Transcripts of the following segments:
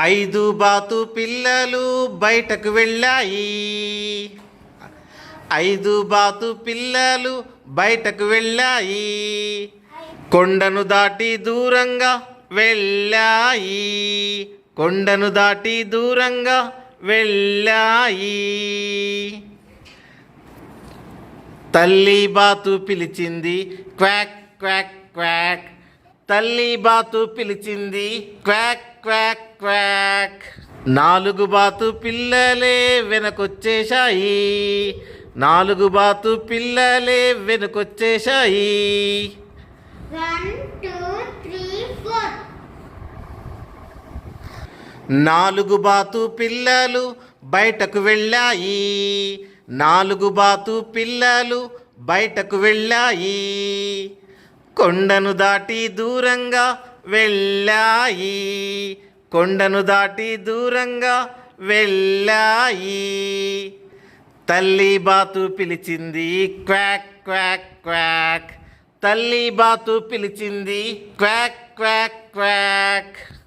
ఐదు బాతు పిల్లలు బయటకు వెళ్ళాయి. ఐదు బాతు పిల్లలు బయటకు వెళ్ళాయి. కొండను దాటి దూరంగా వెళ్ళాయి. కొండను దాటి దూరంగా వెళ్ళాయి. తల్లి బాతు పిలిచింది క్వాక్ క్వాక్ క్వాక్. తల్లి బాతు పిలిచింది క్వాక్ క్వాక్ క్వాక్. నాలుగు బాతు పిల్లలే వెనకొచ్చేశాయి. నాలుగు బాతు పిల్లలే వెనకొచ్చేశాయి. వన్ టూ త్రీ ఫోర్ నాలుగు బాతు పిల్లలు బయటకు వెళ్ళాయి. నాలుగు బాతు పిల్లలు బయటకు వెళ్ళాయి. కొండను దాటి దూరంగా వెళ్ళాయి. కొండను దాటి దూరంగా వెళ్ళాయి. తల్లి బాతు పిలిచింది క్వాక్ క్వాక్ క్వాక్. తల్లి బాతు పిలిచింది క్వాక్ క్వాక్ క్వాక్.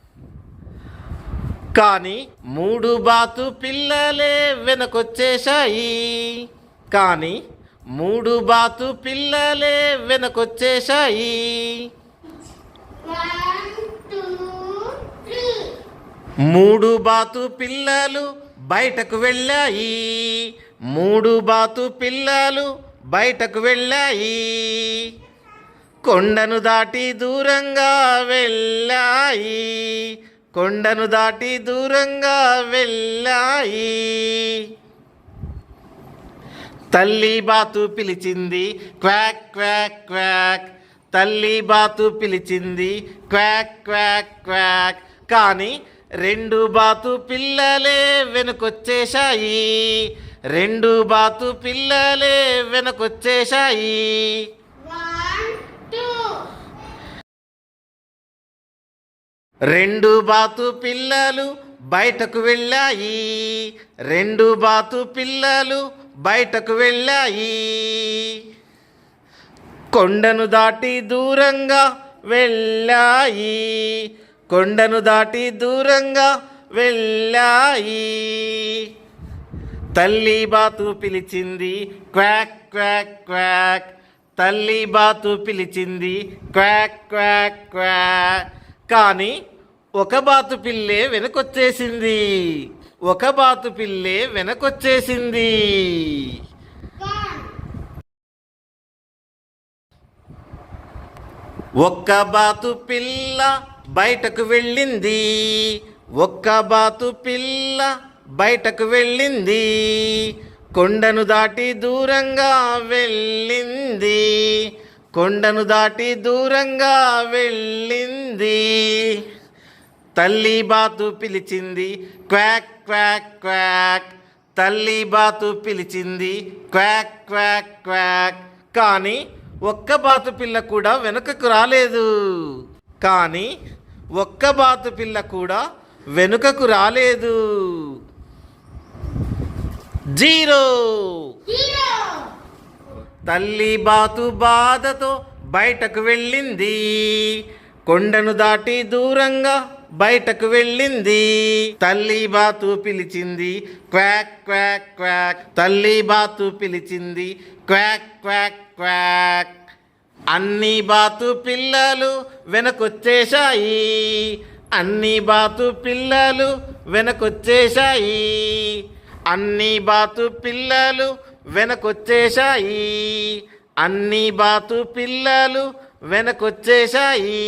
కానీ మూడు బాతు పిల్లలే వెనకొచ్చేశాయి. కానీ మూడు బాతు పిల్లలే వెనకొచ్చేశాయి. మూడు బాతు పిల్లలు బయటకు వెళ్ళాయి. మూడు బాతు పిల్లలు బయటకు వెళ్ళాయి. కొండను దాటి దూరంగా వెళ్ళాయి. కొండను దాటి దూరంగా వెళ్ళాయి. తల్లి బాతు పిలిచింది క్వాక్ క్వాక్ క్వాక్. తల్లి బాతు పిలిచింది క్వాక్ క్వాక్ క్వాక్. కానీ రెండు బాతు పిల్లలే వెనుకొచ్చేశాయి. రెండు బాతు పిల్లలే వెనుకొచ్చేశాయి. రెండు బాతు పిల్లలు బయటకు వెళ్ళాయి. రెండు బాతు పిల్లలు బయటకు వెళ్ళాయి. కొండను దాటి దూరంగా వెళ్ళాయి. కొండను దాటి దూరంగా వెళ్ళాయి. తల్లి బాతు పిలిచింది క్వాక్ క్వాక్ క్వాక్. తల్లి బాతు పిలిచింది క్వాక్ క్వాక్ క్వాక్. కానీ ఒక బాతు పిల్లే వెనకొచ్చేసింది. ఒక బాతు పిల్లే వెనకొచ్చేసింది. ఒక్క బాతు పిల్ల బయటకు వెళ్ళింది. ఒక్క బాతు పిల్ల బయటకు వెళ్ళింది. కొండను దాటి దూరంగా వెళ్ళింది. కొండను దాటి దూరంగా వెళ్ళింది. తల్లి బాతు పిలిచింది క్వాక్ క్వాక్ క్వాక్. తల్లి బాతు పిలిచింది క్వాక్ క్వాక్ క్వాక్. కానీ ఒక్క బాతు పిల్ల కూడా వెనుకకు రాలేదు. కానీ ఒక్క బాతు పిల్ల కూడా వెనుకకు రాలేదు. జీరో! తల్లి బాతు బాధతో బయటకు వెళ్ళింది. కొండను దాటి దూరంగా బయటకు వెళ్ళింది. తల్లి బాతు పిలిచింది క్వాక్ క్వాక్ క్వాక్. తల్లి బాతు పిలిచింది క్వాక్ క్వాక్ క్వాక్. అన్ని బాతు పిల్లలు వెనకొచ్చేశాయి. అన్ని బాతు పిల్లలు వెనకొచ్చేశాయి. అన్ని బాతు పిల్లలు వెనకొచ్చేశాయి. అన్ని బాతు పిల్లలు వెనకొచ్చేశాయి.